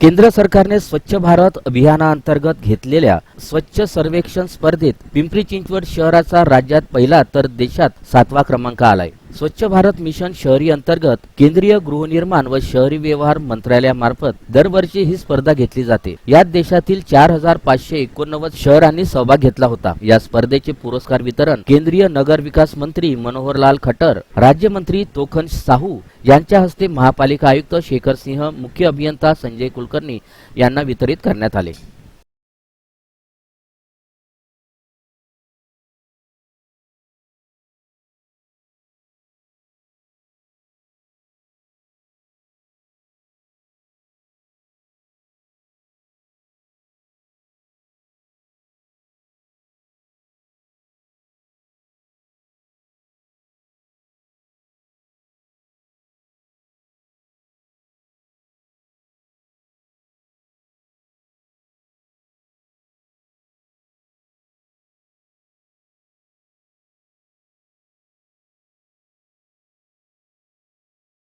केंद्र सरकारने स्वच्छ भारत अभियानाअंतर्गत घेतलेल्या स्वच्छ सर्वेक्षण स्पर्धेत पिंपरी चिंचवड शहराचा राज्यात पहिला तर देशात सातवा क्रमांक आलाय. स्वच्छ भारत मिशन शहरी अंतर्गत केंद्रीय गृहनिर्माण व शहरी व्यवहार मंत्रालयामार्फत दरवर्षी ही स्पर्धा घेतली जाते. यात देशातील चार हजार पाचशे एकोणनव्वद शहरांनी सहभाग घेतला होता. या स्पर्धेचे पुरस्कार वितरण केंद्रीय नगर विकास मंत्री मनोहरलाल खट्टर राज्यमंत्री तोखन साहू यांच्या हस्ते महापालिका आयुक्त शेखर सिंह मुख्य अभियंता संजय कुलकर्णी यांना वितरित करण्यात आले.